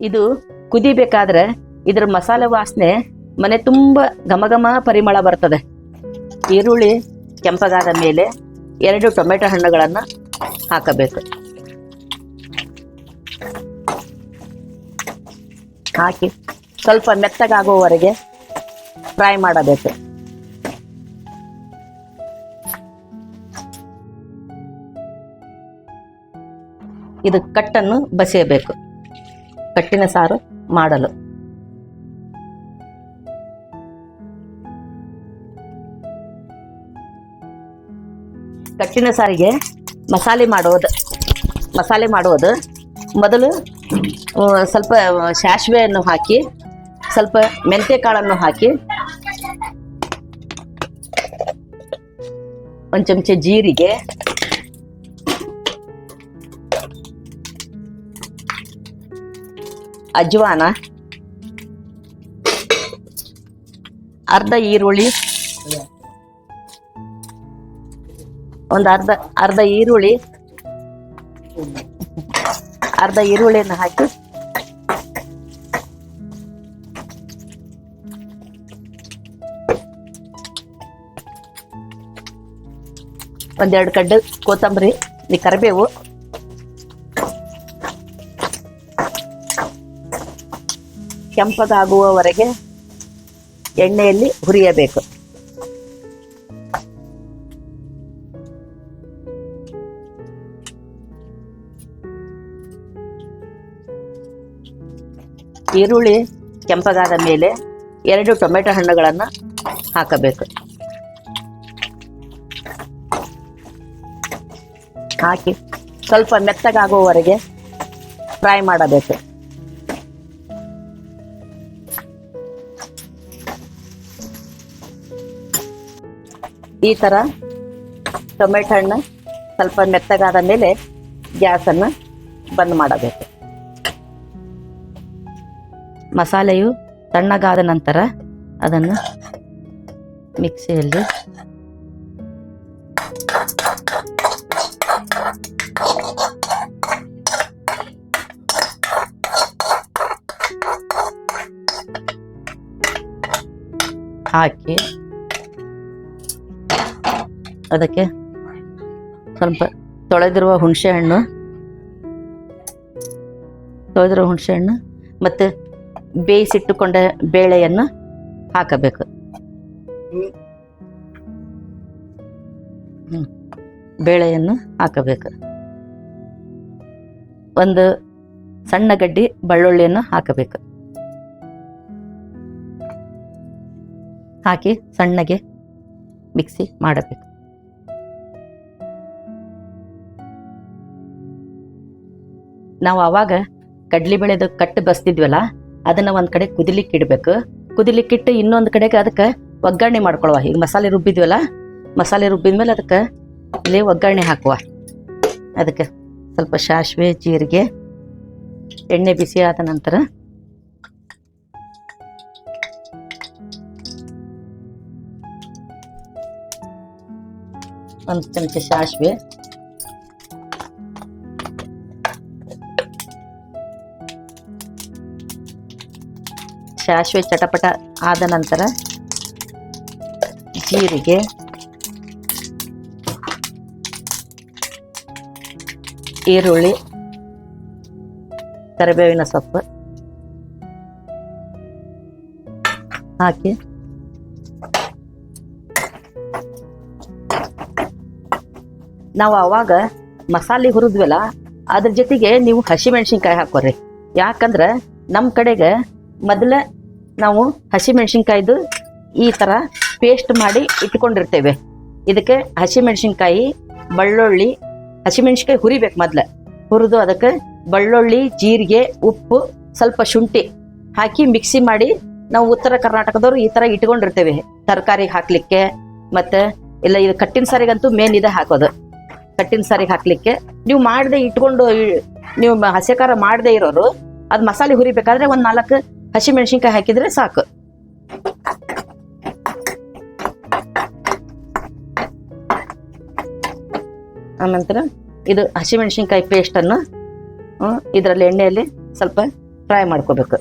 ಇದು ಕುದಿಬೇಕಾದ್ರೆ ಇದರ ಮಸಾಲೆ ವಾಸನೆ ಮನೆ ತುಂಬ ಘಮಘಮ ಘಮ ಪರಿಮಳ ಬರ್ತದೆ. ಈರುಳ್ಳಿ, ಕೆಂಪಗಾದ ಮೇಲೆ ಎರಡು ಟೊಮೆಟೊ ಹಣ್ಣುಗಳನ್ನು ಹಾಕಬೇಕು. ಹಾಕಿ ಸ್ವಲ್ಪ ಮೆತ್ತಗಾಗುವವರೆಗೆ ಫ್ರೈ ಮಾಡಬೇಕು. ಇದು ಕಟ್ಟನ್ನು ಬಸಿಯಬೇಕು ಕಟ್ಟಿನ ಸಾರು ಮಾಡಲು. ಕಟ್ಟಿನ ಸಾರಿಗೆ ಮಸಾಲೆ ಮಾಡುವುದು ಮಸಾಲೆ ಮಾಡುವುದು. ಮೊದಲು ಸ್ವಲ್ಪ ಸಾಸಿವೆಯನ್ನು ಹಾಕಿ, ಸ್ವಲ್ಪ ಮೆಂತ್ಯ ಕಾಳನ್ನು ಹಾಕಿ, ಒಂದು ಚಮಚ ಜೀರಿಗೆ ಅಜ್ವಾನ, ಅರ್ಧ ಈರುಳ್ಳಿ, ಒಂದು ಅರ್ಧ ಅರ್ಧ ಈರುಳ್ಳಿ, ಅರ್ಧ ಈರುಳ್ಳಿಯನ್ನು ಹಾಕಿ, ಒಂದೆರಡು ಕಡ್ಡು ಕೊತ್ತಂಬರಿ ಈ ಕರಿಬೇವು. ಕೆಂಪಗಾಗುವವರೆಗೆ ಎಣ್ಣೆಯಲ್ಲಿ ಹುರಿಯಬೇಕು. ಈರುಳ್ಳಿ ಕೆಂಪಗಾದ ಮೇಲೆ ಎರಡು ಟೊಮೆಟೊ ಹಣ್ಣುಗಳನ್ನು ಹಾಕಬೇಕು. ಹಾಕಿ ಸ್ವಲ್ಪ ಮೆತ್ತಗಾಗುವವರೆಗೆ ಫ್ರೈ ಮಾಡಬೇಕು. ಈ ಥರ ಟೊಮೆಟೊ ಹಣ್ಣು ಸ್ವಲ್ಪ ಮೆತ್ತಗಾದ ಮೇಲೆ ಗ್ಯಾಸನ್ನು ಬಂದ್ ಮಾಡಬೇಕು. ಮಸಾಲೆಯು ತಣ್ಣಗಾದ ನಂತರ ಅದನ್ನು ಮಿಕ್ಸಿಯಲ್ಲಿ ಹಾಕಿ ಅದಕ್ಕೆ ಸ್ವಲ್ಪ ತೊಳೆದಿರುವ ಹುಣಸೆ ಹಣ್ಣು. ತೊಳೆದಿರುವ ಹುಣಸೆ ಹಣ್ಣು ಮತ್ತು ಬೇಯಿಸಿಟ್ಟುಕೊಂಡ ಬೇಳೆಯನ್ನು ಹಾಕಬೇಕು. ಬೇಳೆಯನ್ನು ಹಾಕಬೇಕು. ಒಂದು ಸಣ್ಣ ಗಡ್ಡಿ ಬೆಳ್ಳುಳ್ಳಿಯನ್ನು ಹಾಕಬೇಕು. ಹಾಕಿ ಸಣ್ಣಗೆ ಮಿಕ್ಸಿ ಮಾಡಬೇಕು. ನಾವು ಅವಾಗ ಕಡ್ಲಿ ಬೆಳೆದು ಕಟ್ಟು ಬಸ್ತಿದ್ವಲ್ಲ, ಅದನ್ನ ಒಂದ್ ಕಡೆ ಕುದಿಲಿಕ್ಕೆ ಇಡಬೇಕು. ಕುದಿಲಿಕ್ಕಿಟ್ಟು ಇನ್ನೊಂದು ಕಡೆಗೆ ಅದಕ್ಕೆ ಒಗ್ಗರಣೆ ಮಾಡ್ಕೊಳುವ. ಈಗ ಮಸಾಲೆ ರುಬ್ಬಿದ್ವಲ್ಲ, ಮಸಾಲೆ ರುಬ್ಬಿದ್ಮೇಲೆ ಅದಕ್ಕೆ ಇಲ್ಲಿ ಒಗ್ಗರಣೆ ಹಾಕುವ. ಅದಕ್ಕೆ ಸ್ವಲ್ಪ ಸಾಸಿವೆ, ಜೀರಿಗೆ, ಎಣ್ಣೆ ಬಿಸಿ ಆದ ನಂತರ ಒಂದು ಚಮಚ ಸಾಸಿವೆ ಸಾಸಿವೆ ಚಟಪಟ ಆದ ನಂತರ ಜೀರಿಗೆ, ಈರುಳ್ಳಿ, ಕರಿಬೇವಿನ ಸೊಪ್ಪು ಹಾಕಿ ನಾವು ಅವಾಗ ಮಸಾಲೆ ಹುರಿದ್ವಲ್ಲ, ಅದ್ರ ಜೊತೆಗೆ ನೀವು ಹಸಿಮೆಣಸಿನ್ಕಾಯಿ ಹಾಕೋರಿ. ಯಾಕಂದ್ರೆ ನಮ್ಮ ಕಡೆಗೆ ಮೊದಲ ನಾವು ಹಸಿಮೆಣಸಿನ್ಕಾಯ್ದು ಈ ಥರ ಪೇಸ್ಟ್ ಮಾಡಿ ಇಟ್ಕೊಂಡಿರ್ತೇವೆ. ಇದಕ್ಕೆ ಹಸಿಮೆಣಸಿನ್ಕಾಯಿ, ಬೆಳ್ಳುಳ್ಳಿ, ಹಸಿಮೆಣಸಿನ್ಕಾಯಿ ಹುರಿಬೇಕು ಮೊದ್ಲು. ಹುರಿದು ಅದಕ್ಕೆ ಬೆಳ್ಳುಳ್ಳಿ, ಜೀರಿಗೆ, ಉಪ್ಪು, ಸ್ವಲ್ಪ ಶುಂಠಿ ಹಾಕಿ ಮಿಕ್ಸಿ ಮಾಡಿ ನಾವು ಉತ್ತರ ಕರ್ನಾಟಕದವರು ಈ ಥರ ಇಟ್ಕೊಂಡಿರ್ತೇವೆ. ತರಕಾರಿಗೆ ಹಾಕಲಿಕ್ಕೆ ಮತ್ತು ಇಲ್ಲ ಇದು ಕಟ್ಟಿನ ಸಾರಿಗಂತೂ ಮೇನ್ ಇದೆ ಹಾಕೋದು. ಕಟ್ಟಿನ ಸಾರಿಗೆ ಹಾಕಲಿಕ್ಕೆ ನೀವು ಮಾಡದೆ ಇಟ್ಕೊಂಡು ನೀವು ಹಸಿ ಖಾರ ಮಾಡದೆ ಇರೋರು, ಅದು ಮಸಾಲೆ ಹುರಿಬೇಕಾದ್ರೆ ಒಂದು ನಾಲ್ಕು ಹಸಿ ಮೆಣಸಿನ್ಕಾಯಿ ಹಾಕಿದ್ರೆ ಸಾಕು. ಆನಂತರ ಇದು ಹಸಿಮೆಣಸಿನ್ಕಾಯಿ ಪೇಸ್ಟನ್ನು ಇದರಲ್ಲಿ ಎಣ್ಣೆಯಲ್ಲಿ ಸ್ವಲ್ಪ ಫ್ರೈ ಮಾಡ್ಕೋಬೇಕು.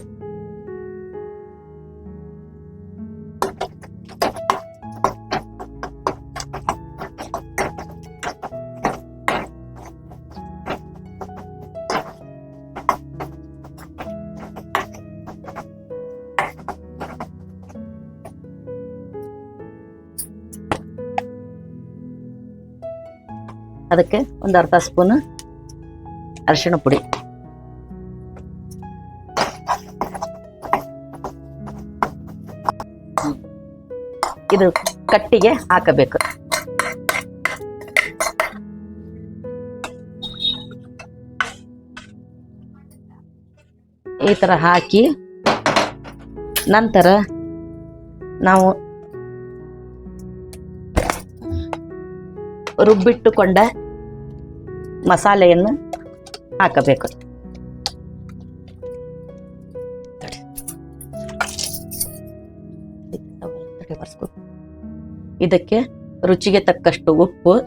ಅದಕ್ಕೆ ಒಂದು ಅರ್ಧ ಸ್ಪೂನ್ ಅರಿಶಿಣ ಪುಡಿ. ಇದು ಕಟ್ಟಿಗೆ ಹಾಕಬೇಕು. ಈ ಥರ ಹಾಕಿ ನಂತರ ನಾವು ರುಬ್ಬಿಟ್ಟುಕೊಂಡ ಮಸಾಲೆಯನ್ನು ಹಾಕಬೇಕು. ಇದಕ್ಕೆ ರುಚಿಗೆ ತಕ್ಕಷ್ಟು ಉಪ್ಪು.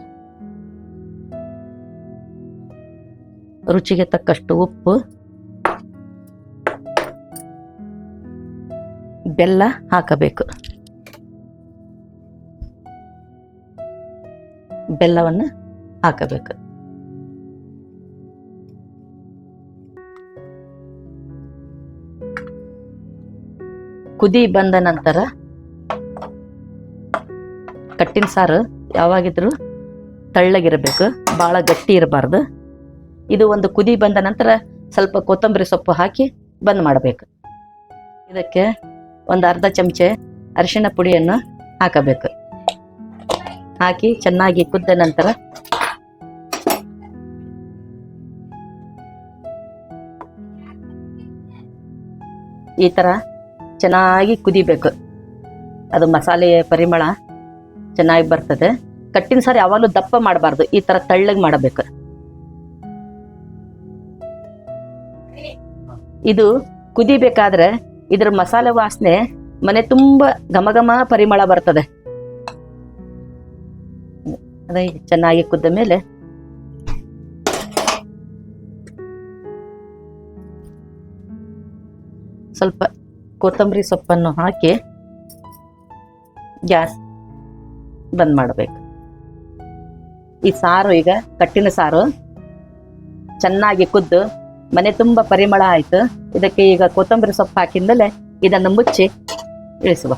ರುಚಿಗೆ ತಕ್ಕಷ್ಟು ಉಪ್ಪು. ಬೆಲ್ಲ ಹಾಕಬೇಕು. ಬೆಲ್ಲವನ್ನು ಹಾಕಬೇಕು. ಕುದಿ ಬಂದ ನಂತರ ಕಟ್ಟಿನ ಸಾರು ಯಾವಾಗಿದ್ರು ತಳ್ಳಗಿರಬೇಕು ಭಾಳ ಗಟ್ಟಿ ಇರಬಾರ್ದು. ಇದು ಒಂದು ಕುದಿ ಬಂದ ನಂತರ ಸ್ವಲ್ಪ ಕೊತ್ತಂಬರಿ ಸೊಪ್ಪು ಹಾಕಿ ಬಂದ್ ಮಾಡಬೇಕು. ಇದಕ್ಕೆ ಒಂದು ಅರ್ಧ ಚಮಚೆ ಅರಿಶಿಣ ಪುಡಿಯನ್ನು ಹಾಕಬೇಕು. ಹಾಕಿ ಚೆನ್ನಾಗಿ ಕುದ್ದ ನಂತರ ಈ ಥರ ಚೆನ್ನಾಗಿ ಕುದಿಬೇಕು. ಅದು ಮಸಾಲೆ ಪರಿಮಳ ಚೆನ್ನಾಗಿ ಬರ್ತದೆ. ಕಟ್ಟಿನ ಸಾರು ಯಾವಾಗಲೂ ದಪ್ಪ ಮಾಡಬಾರ್ದು. ಈ ಥರ ತಳ್ಳಗೆ ಮಾಡಬೇಕು. ಇದು ಕುದಿಬೇಕಾದ್ರೆ ಇದ್ರ ಮಸಾಲೆ ವಾಸನೆ ಮನೆ ತುಂಬ ಘಮ ಘಮ ಪರಿಮಳ ಬರ್ತದೆ. ಅದೇ ಚೆನ್ನಾಗಿ ಕುದ್ದ ಮೇಲೆ ಸ್ವಲ್ಪ ಕೊತ್ತಂಬರಿ ಸೊಪ್ಪನ್ನು ಹಾಕಿ ಗ್ಯಾಸ್ ಬಂದ್ ಮಾಡಬೇಕು. ಈ ಸಾರು ಈಗ ಕಟ್ಟಿನ ಸಾರು ಚೆನ್ನಾಗಿ ಕುದ್ದು, ಮನೆ ತುಂಬ ಪರಿಮಳ ಆಯ್ತು. ಇದಕ್ಕೆ ಈಗ ಕೊತ್ತಂಬರಿ ಸೊಪ್ಪು ಹಾಕಿದ್ಮೇಲೆ ಇದನ್ನು ಮುಚ್ಚಿ ಇಳಿಸುವ.